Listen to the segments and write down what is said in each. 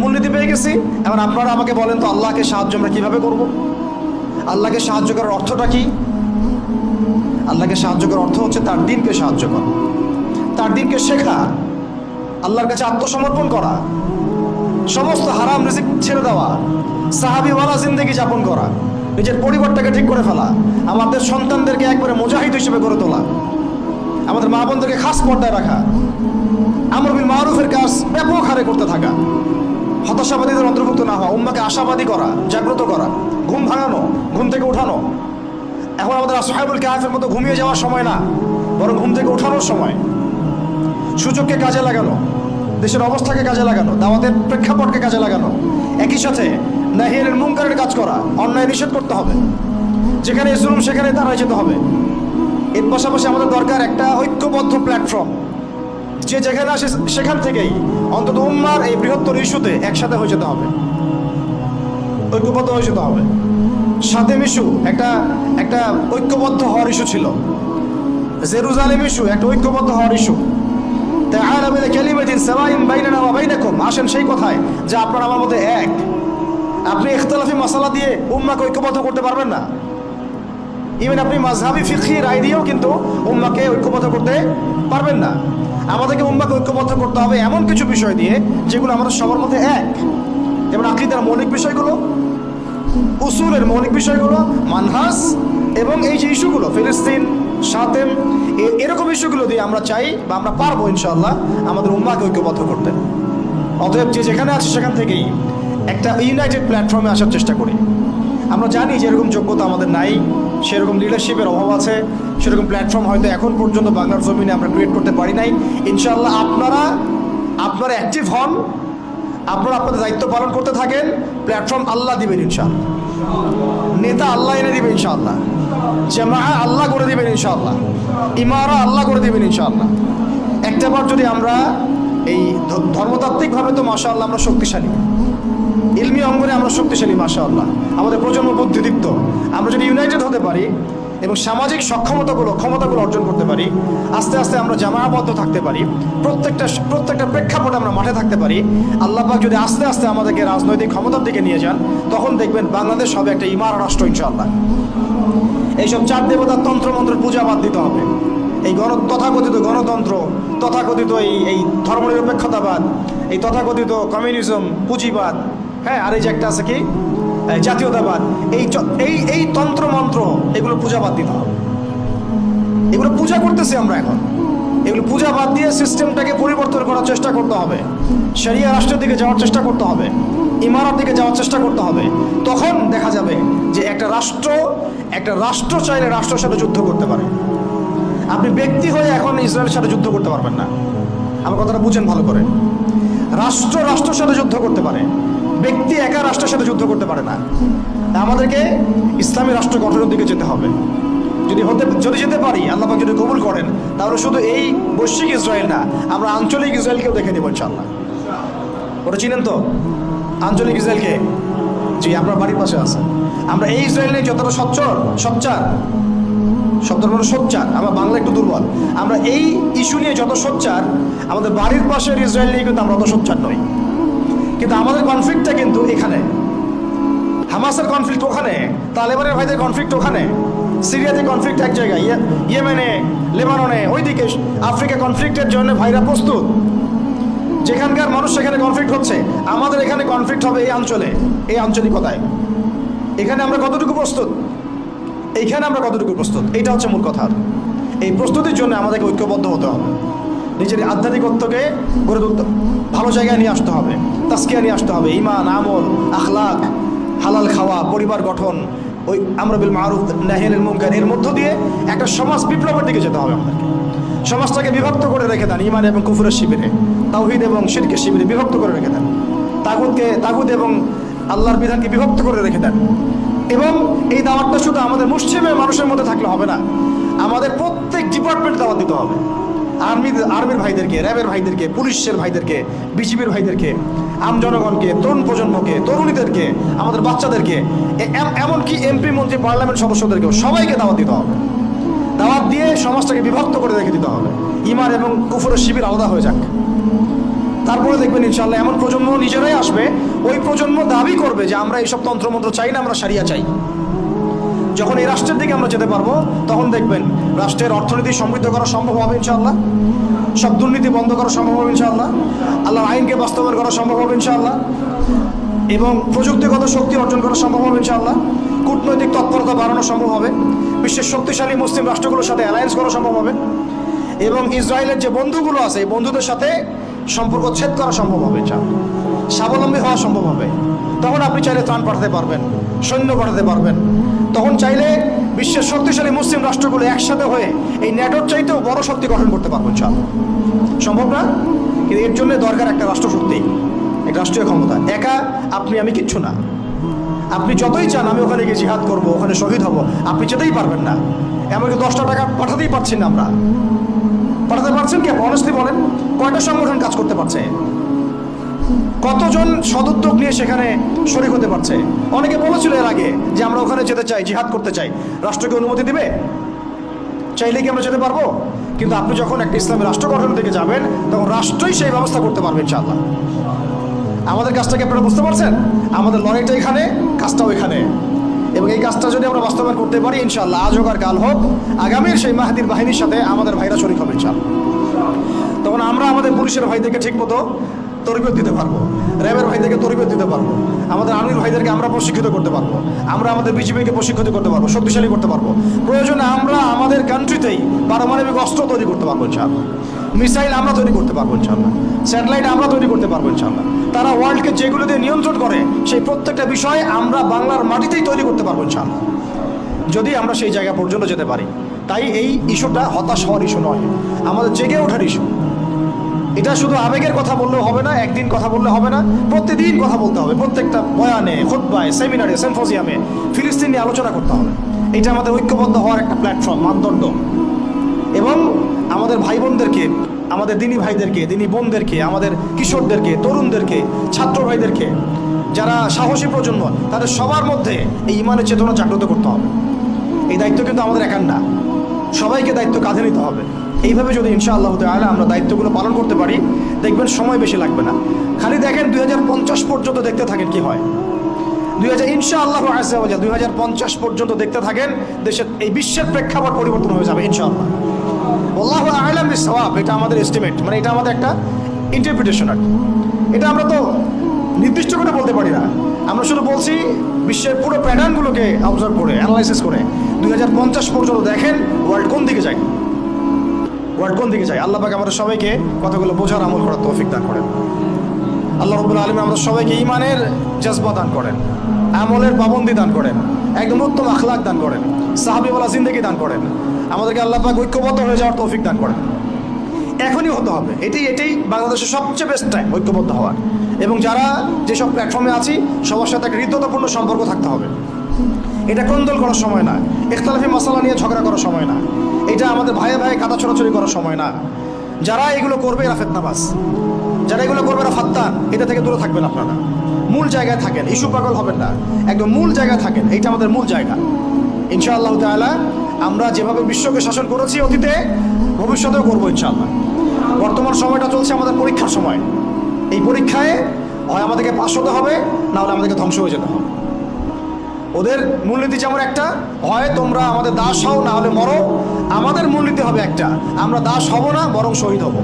মূলনীতি পেয়ে গেছি। এখন আপনারা আমাকে বলেন তো আল্লাহকে সাহায্য আমরা কীভাবে করব? আল্লাহকে সাহায্য করার অর্থটা কি? আল্লাহকে সাহায্য করার অর্থ হচ্ছে তার দিনকে সাহায্য করা। তার দিনকে শেখা, আল্লাহর কাছে আত্মসমর্পণ করা, সমস্ত হারাম রিজিক ছেড়ে দেওয়া, সাহাবিওয়ালা জিন্দগি যাপন করা, নিজের পরিবারটাকে ঠিক করে ফেলা, আমাদের সন্তানদেরকে একবারে মুজাহিদ হিসেবে গড়ে তোলা, আমাদের মা বোনদেরকে খাস পর্দায় রাখা, আমর মারুফের কাজ ব্যাপক হারে করতে থাকা। হতাশাবাদীদের অন্তর্ভুক্ত না হওয়া, উম্মাকে আশাবাদী করা, জাগ্রত করা, ঘুম ভাঙানো, ঘুম থেকে উঠানো। এখন আমাদের সাহেবুল কাহাফের মতো ঘুমিয়ে যাওয়ার সময় না, বরং ঘুম থেকে ওঠানোর সময়। সুযোগকে কাজে লাগানো, দেশের অবস্থাকে কাজে লাগানো, দাওয়াতের প্রেক্ষাপটকে কাজে লাগানো। একই সাথে নাহিয়ারের মুঙ্কারের কাজ করা, অন্যায় নিষেধ করতে হবে। যেখানে ইসলাম সেখানে দাঁড়ায় যেতে হবে। এর পাশাপাশি আমাদের দরকার একটা ঐক্যবদ্ধ প্ল্যাটফর্ম। যে যেখানে আসে সেখান থেকেই অন্তত উম্মার এই বৃহত্তর ইস্যুতে একসাথে হয়ে যেতে হবে। ঐক্যবদ্ধ হয়ে যেতে হবে। সাথে ইস্যু একটা একটা ঐক্যবদ্ধ হওয়ার ইস্যু ছিল। জেরুজালেম ইস্যু একটা ঐক্যবদ্ধ হওয়ার ইস্যু। তাআলা বিল কালিমাতিন সাওয়াইন বাইনানা ওয়া বাইনাকুম। আসেন সেই কথায় যে আপনারা আমার মধ্যে এক। আপনি ইখতিলাফি মাসালা দিয়ে উম্মাকে ঐক্যবদ্ধ করতে পারবেন না। ইভেন আপনি মাঝহাবি ফিকহি রায় দিয়েও কিন্তু উম্মাকে ঐক্যবদ্ধ করতে পারবেন না। আমাদেরকে উম্মাকে ঐক্যবদ্ধ করতে হবে এমন কিছু বিষয় দিয়ে যেগুলো আমাদের সবার মধ্যে এক। যেমন আকিদার মৌলিক বিষয়গুলো, উসুলের মৌলিক বিষয়গুলো, মানহাস, এবং এই যে ইস্যুগুলো, ফিলিস্তিন, সাতেম এরকম ইস্যুগুলো দিয়ে আমরা চাই বা আমরা পারব ইনশাল্লাহ আমাদের উম্মাকে ঐক্যবদ্ধ করতে। অতএব যে যেখানে আছে সেখান থেকেই একটা ইউনাইটেড প্ল্যাটফর্মে আসার চেষ্টা করি। আমরা জানি যে এরকম যোগ্যতা আমাদের নাই। সেরকম লিডারশিপের অভাব আছে, সেরকম প্ল্যাটফর্ম হয়তো এখন পর্যন্ত বাংলার জমিনে আমরা ক্রিয়েট করতে পারি নাই। ইনশাল্লাহ আপনারা আপনারা অ্যাক্টিভ হন, আপনারা আপনাদের দায়িত্ব পালন করতে থাকেন প্ল্যাটফর্ম আল্লাহ দিবেন ইনশাল্লাহ নেতা আল্লাহ এনে দিবেন ইনশাআল্লাহ। জামা আল্লাহ করে দিবেন ইনশাআল্লাহ। ইমারা আল্লাহ করে দিবেন ইনশাআল্লাহ। একটাবার যদি আমরা এই ধর্মতাত্ত্বিকভাবে তো মাশা আল্লাহ আমরা শক্তিশালী। ইলমি অঙ্গনে আমরা শক্তিশালী মাশা আল্লাহ আমাদের প্রজন্ম বুদ্ধিদীপ্ত। আমরা যদি ইউনাইটেড হতে পারি এবং সামাজিক সক্ষমতাগুলো, ক্ষমতাগুলো অর্জন করতে পারি, আস্তে আস্তে আমরা জামায়াবদ্ধ থাকতে পারি, প্রত্যেকটা প্রত্যেকটা প্রেক্ষাপটে আমরা মাঠে থাকতে পারি, আল্লাহ পাক যদি আস্তে আস্তে আমাদেরকে রাজনৈতিক ক্ষমতার দিকে নিয়ে যান, তখন দেখবেন বাংলাদেশ হবে একটা ইমার রাষ্ট্র, ইনশাআল্লাহ। এইসব চার দেবতার তন্ত্র মন্ত্রের পূজা বাদ দিতে হবে। এই গণ, তথাকথিত গণতন্ত্র, তথাকথিত এই এই ধর্মনিরপেক্ষতাবাদ, এই তথাকথিত কমিউনিজম, পুঁজিবাদ হ্যাঁ আর এই যে একটা আছে কি? জাতীয়তাবাদ। এই এই এই তন্ত্র মন্ত্র, এগুলো পূজা বাদ দিতে হবে। এগুলো পূজা করতেছি আমরা এখন। এগুলো পূজা বাদ দিয়ে সিস্টেমটাকে পরিবর্তন করার চেষ্টা করতে হবে। শরিয়া রাষ্ট্রের দিকে যাওয়ার চেষ্টা করতে হবে। ইমারত দিকে যাওয়ার চেষ্টা করতে হবে। তখন দেখা যাবে যে একটা রাষ্ট্র একটা রাষ্ট্র চাইলে রাষ্ট্রের সাথে যুদ্ধ করতে পারে। আপনি ব্যক্তি হয়ে এখন ইসরায়েলের সাথে যুদ্ধ করতে পারবেন না। আমার কথাটা বুঝেন ভালো করে। রাষ্ট্র রাষ্ট্রের সাথে যুদ্ধ করতে পারে। ব্যক্তি একা রাষ্ট্রের সাথে যুদ্ধ করতে পারে না। আমাদেরকে ইসলামী রাষ্ট্র গঠনের দিকে যেতে হবে। যদি হতে, যদি যেতে পারি, আল্লাহ যদি কবুল করেন, তাহলে শুধু এই বৈশ্বিক ইসরায়েল না, আমরা আঞ্চলিক ইসরায়েলকেও দেখে নেব ইনশাল্লাহ ওটা চিনেন তো? আঞ্চলিক ইসরায়েলকে? জি আপনার বাড়ির পাশে আছে। আমরা এই ইসরায়েল নিয়ে যতটা সচ্চর সচ্চার শব্দের মানে সোচ্চার, আমরা বাংলা একটু দুর্বল। আমরা এই ইস্যু নিয়ে যত সোচ্চার, আমাদের বাড়ির পাশের ইসরায়েল নিয়ে কিন্তু আমরা অত সোচ্চার নই। কিন্তু আমাদের কনফ্লিক্টটা কিন্তু এখানে। হামাসের কনফ্লিক্ট ওখানে, তালেবানের ভাইদের কনফ্লিক্ট ওখানে, সিরিয়াতে কনফ্লিক্ট এক জায়গায়, ইয়ে- ইয়েমেনে, লেবাননে, ওইদিকে আফ্রিকা কনফ্লিক্টের জন্য ভাইরা প্রস্তুত। যেখানকার মানুষ সেখানে কনফ্লিক্ট হচ্ছে, আমাদের এখানে কনফ্লিক্ট হবে এই অঞ্চলে, এই আঞ্চলিকতায়। এখানে আমরা কতটুকু প্রস্তুত? এইখানে আমরা কতটুকু প্রস্তুত? এইটা হচ্ছে মূল কথা। এই প্রস্তুতির জন্য আমাদেরকে ঐক্যবদ্ধ হতে হবে। নিজের আধ্যাত্মিকত্বকে গড়ে তুলতে ভালো জায়গায় নিয়ে আসতে হবে তাস্কিয়া নিয়ে আসতে হবে ইমান আমল আখলাক হালাল খাওয়া, পরিবার গঠন, ওই আমরা বিল মারুফ নাহিয়ানিল মুনকার, এর মধ্য দিয়ে একটা সমাজ বিপ্লবের দিকে যেতে হবে আমাদেরকে। সমাজটাকে বিভক্ত করে রেখে দেন ইমান এবং কুফুরের শিবিরে, তাওহিদ এবং শিরকের শিবিরে বিভক্ত করে রেখে দেন। তাগুদকে তাগুদ এবং আল্লাহর বিধানকে বিভক্ত করে রেখে দেন। এবং এই দাওয়াতটা শুধু আমাদের মুসলিমের মানুষের মধ্যে থাকলে হবে না, আমাদের প্রত্যেক ডিপার্টমেন্ট দাওয়াত দিতে হবে। আর্মি আর্মির ভাইদেরকে, র্যাবের ভাইদেরকে, পুলিশের ভাইদেরকে, বিজিবির ভাইদেরকে, আম জনগণকে, তরুণ প্রজন্মকে, তরুণীদেরকে, আমাদের বাচ্চাদেরকে এম- এমনকি এমপি, মন্ত্রী, পার্লামেন্ট সদস্যদেরকেও সবাইকে দাওয়াত দিতে হবে। দাওয়াত দিয়ে সমাজটাকে বিভক্ত করে রেখে দিতে হবে। ইমান এবং কুফুরের শিবির আলাদা হয়ে যাক। তারপরে দেখবেন ইনশাল্লাহ এমন প্রজন্ম নিজেরাই আসবে। ওই প্রজন্ম দাবি করবে যে আমরা এইসব তন্ত্রমন্ত্র চাই না, আমরা সারিয়া চাই। যখন এই রাষ্ট্রের দিকে আমরা যেতে পারব, তখন দেখবেন রাষ্ট্রের অর্থনীতি সমৃদ্ধ করা সম্ভব হবে ইনশাআল্লাহ। সব দুর্নীতি বন্ধ করা সম্ভব হবে ইনশাআল্লাহ। আল্লাহর আইনকে বাস্তবায়ন করা সম্ভব হবে ইনশাআল্লাহ। এবং প্রযুক্তিগত শক্তি অর্জন করা সম্ভব হবে ইনশাআল্লাহ। কূটনৈতিক তৎপরতা বাড়ানো সম্ভব হবে। বিশ্বের শক্তিশালী মুসলিম রাষ্ট্রগুলোর সাথে অ্যালায়েন্স করা সম্ভব হবে। এবং ইসরায়েলের যে বন্ধুগুলো আছে, এই বন্ধুদের সাথে সম্পর্ক ছেদ করা সম্ভব হবে ইনশাআল্লাহ। স্বাবলম্বী হওয়া সম্ভব হবে। তখন আপনি চাইলে ত্রাণ পাঠাতে পারবেন, সৈন্য পাঠাতে পারবেন। তখন চাইলে বিশ্বের শক্তিশালী মুসলিম রাষ্ট্রগুলো একসাথে হয়ে এই নেটওয়ার্ক চাইতেও বড় শক্তি গঠন করতে পারবেন ইনশাআল্লাহ। সম্ভব না? কিন্তু এর জন্য দরকার একটা রাষ্ট্রশক্তি, এক রাষ্ট্রীয় ক্ষমতা। একা আপনি, আমি কিচ্ছু না। আপনি যতই চান, আমি ওখানে গিয়ে জিহাদ করব, ওখানে শহীদ হব, আপনি যেতেই পারবেন না। এমনকি দশটা টাকা পাঠাতেই পারছি না আমরা। পাঠাতে পারছেন কি অনেস্টলি বলেন, কয়টা সংগঠন কাজ করতে পারছে? কতজন সদুদ্যোগ নিয়ে সেখানে শরিক হতে পারছে? অনেকে বলেছিল এর আগে যে আমরা ওখানে যেতে চাই, জিহাদ করতে চাই। রাষ্ট্রকে অনুমতি দিবে? চাইলে কি আমরা যেতে পারব? কিন্তু আপনি যখন একটা ইসলামী রাষ্ট্র গঠন থেকে যাবেন, তখন রাষ্ট্রই সেই ব্যবস্থা করতে পারবে ইনশাআল্লাহ। আমাদের কাজটাকে আপনারা বুঝতে পারছেন? আমাদের লড়াইটা এখানে, কাজটাও এখানে। এবং এই কাজটা যদি আমরা বাস্তবায়ন করতে পারি, ইনশাআল্লাহ আজ হোক আর কাল হোক, আগামীর সেই মাহাদির বাহিনীর সাথে আমাদের ভাইরা শরিক হবে ইনশাআল্লাহ। তখন আমরা আমাদের পুলিশের ভাইদেরকে ঠিক মতো তরবিয়ত দিতে পারব। র্যাবের ভাইদেরকে তরবিয়ত দিতে পারব। আমাদের আর্মির ভাইদেরকে আমরা প্রশিক্ষিত করতে পারব। আমরা আমাদের বিজেপিকে প্রশিক্ষিত করতে পারব, শক্তিশালী করতে পারব। প্রয়োজনে আমরা আমাদের কান্ট্রিতেই পারমাণবিক অস্ত্র তৈরি করতে পারব ইনশাআল্লাহ। মিসাইল আমরা তৈরি করতে পারব ইনশাআল্লাহ। স্যাটেলাইট আমরা তৈরি করতে পারব ইনশাআল্লাহ। তারা ওয়ার্ল্ডকে যেগুলো দিয়ে নিয়ন্ত্রণ করে, সেই প্রত্যেকটা বিষয় আমরা বাংলার মাটিতেই তৈরি করতে পারব ইনশাআল্লাহ। যদি আমরা সেই জায়গা পর্যন্ত যেতে পারি, তাই এই ইস্যুটা হতাশ হওয়ার ইস্যু নয়। আমাদের জেগে ওঠার ইস্যু এটা শুধু আবেগের কথা বললেও হবে না, একদিন কথা বললে হবে না প্রত্যেকদিন কথা বলতে হবে। প্রত্যেকটা বয়ানে খুদ্বায় সেমিনারে সেম্ফোজিয়ামে ফিলিস্তিন নিয়ে আলোচনা করতে হবে। এটা আমাদের ঐক্যবদ্ধ হওয়ার একটা প্ল্যাটফর্ম মানদণ্ড। এবং আমাদের ভাই বোনদেরকে আমাদের দিনী ভাইদেরকে, দিনী বোনদেরকে, আমাদের কিশোরদেরকে, তরুণদেরকে, ছাত্র ভাইদেরকে, যারা সাহসী প্রজন্ম, তাদের সবার মধ্যে এই ইমানের চেতনা জাগ্রত করতে হবে। এই দায়িত্ব কিন্তু আমাদের একার না। সবাইকে দায়িত্ব কাঁধে নিতে হবে। এইভাবে যদি ইনশা আল্লাহ তাহলে আমরা দায়িত্বগুলো পালন করতে পারি, দেখবেন সময় বেশি লাগবে না। খালি দেখেন দুই হাজার পঞ্চাশ পর্যন্ত দেখতে থাকেন কি হয়। দুই হাজার ইনশা আল্লাহ দুই হাজার পঞ্চাশ পর্যন্ত দেখতে থাকেন, দেশের এই বিশ্বের প্রেক্ষাপট পরিবর্তন হয়ে যাবে ইনশাআল্লাহ। আল্লাহ আলম সওয়াব এটা আমাদের এস্টিমেট মানে এটা আমাদের একটা ইন্টারপ্রিটেশন আর এটা আমরা তো নির্দিষ্ট করে বলতে পারি না। আমরা শুধু বলছি, বিশ্বের পুরো প্যাটার্নগুলোকে অবজার্ভ করে অ্যানালাইসিস করে। দুই হাজার পঞ্চাশ পর্যন্ত দেখেন ওয়ার্ল্ড কোন দিকে যায়। ওয়ার্ল্ড কোন দিকে যায় আল্লাহ পাক আমাদের সবাইকে কথাগুলো বোঝার আমল করার তৌফিক দান করেন। আল্লাহ রবুল আলম আমাদের সবাইকে ইমানের জজবা দান করেন, আমলের পাবন্দি দান করেন, একদম উত্তম আখলাক দান করেন, সাহাবিওয়ালা জিন্দগি দান করেন, আমাদেরকে আল্লাহ পাক ঐক্যবদ্ধ হয়ে যাওয়ার তৌফিক দান করেন। এখনই হতে হবে, এটাই এটাই বাংলাদেশের সবচেয়ে বেস্ট টাইম ঐক্যবদ্ধ হওয়ার। এবং যারা যেসব প্ল্যাটফর্মে আছি, সবার সাথে একটা হৃদ্যতাপূর্ণ সম্পর্ক থাকতে হবে। এটা কোন্দল করার সময় না, ইখতলাফি মশলা নিয়ে ঝগড়া করার সময় না। এটা আমাদের ভাইয়ে ভাইয়ে কাদা ছড়াছড়ি করার সময় না। যারা এগুলো করবে এরা ফেতনাবাস যারা এগুলো করবে এরা ফাত্তান। এটা থেকে দূরে থাকবেন আপনারা। মূল জায়গায় থাকেন। ইস্যু পাগল হবেন না। একদম মূল জায়গায় থাকেন। এইটা আমাদের মূল জায়গা। ইনশাআল্লাহ তাআলা আমরা যেভাবে বিশ্বকে শাসন করেছি অতীতে, ভবিষ্যতেও করব ইনশাআল্লাহ। বর্তমান সময়টা চলছে আমাদের পরীক্ষার সময়। এই পরীক্ষায় হয় আমাদেরকে পাশ হতে হবে না হলে আমাদেরকে ধ্বংস হয়ে যেতে হবে। ওদের মূলনীতি যেমন একটা হয় তোমরা আমাদের দাস হও না হলে মরো আমাদের মূলনীতি হবে একটা আমরা দাস হব না বরং শহীদ হব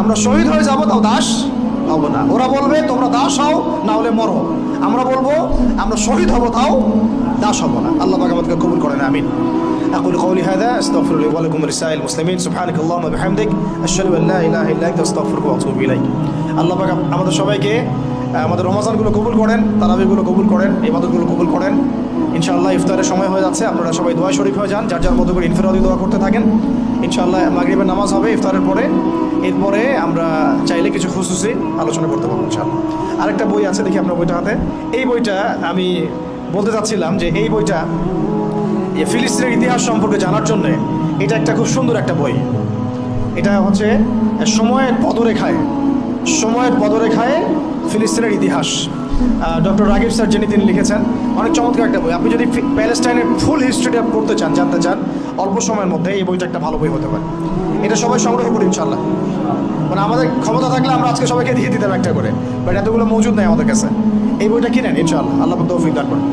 আমরা শহীদ হয়ে যাব তাও দাস হব না ওরা বলবে তোমরা দাস হও না হলে মরো আমরা বলবো আমরা শহীদ হব তাও দাস হব না আল্লাহ পাক আমাদেরকে কবুল করেন আমিন أقول قولي هذا أستغفر لي ولكم ولسائر المسلمين سبحانك اللهم وبحمدك أشهد أن لا إله إلا أنت أستغفرك وأتوب إليك আল্লাহ পাক আমাদের সবাইকে আমাদের রমজানগুলো কবুল করেন তারাবিগুলো কবুল করেন, ইবাদতগুলো কবুল করেন। ইনশাআল্লাহ ইফতারের সময় হয়ে যাচ্ছে, আপনারা সবাই দোয়া শরীফ হয়ে যান, যার যার মতো করে ইনফিরাদি দোয়া করতে থাকেন। ইনশাআল্লাহ মাগরিবের নামাজ হবে ইফতারের পরে। এরপরে আমরা চাইলে কিছু খুশুসি আলোচনা করতে পারব ইনশাআল্লাহ। আরেকটা বই আছে, দেখি আপনার বইটা হাতে। এই বইটা আমি বলতে চাচ্ছিলাম যে এই বইটা ফিলিস্তিনের ইতিহাস সম্পর্কে জানার জন্য এটা একটা খুব সুন্দর একটা বই। এটা হচ্ছে সময়ের পদরেখায় সময়ের পদরেখায় ফিলিস্তিনের ইতিহাস। ডক্টর রাগিব স্যার যিনি তিনি লিখেছেন, অনেক চমৎকার একটা বই। আপনি যদি প্যালেস্টাইনের ফুল হিস্ট্রিটা পড়তে চান, জানতে চান, অল্প সময়ের মধ্যে এই বইটা একটা ভালো বই হতে পারে। এটা সবাই সংগ্রহ করি ইনশাল্লাহ মানে আমাদের ক্ষমতা থাকলে আমরা আজকে সবাইকে দিয়ে দিতাম একটা করে, বাট এতগুলো মজুদ নেই আমাদের কাছে। এই বইটা কিনেন ইনশাল্লাহ আল্লাহ তৌফিক দান করেন।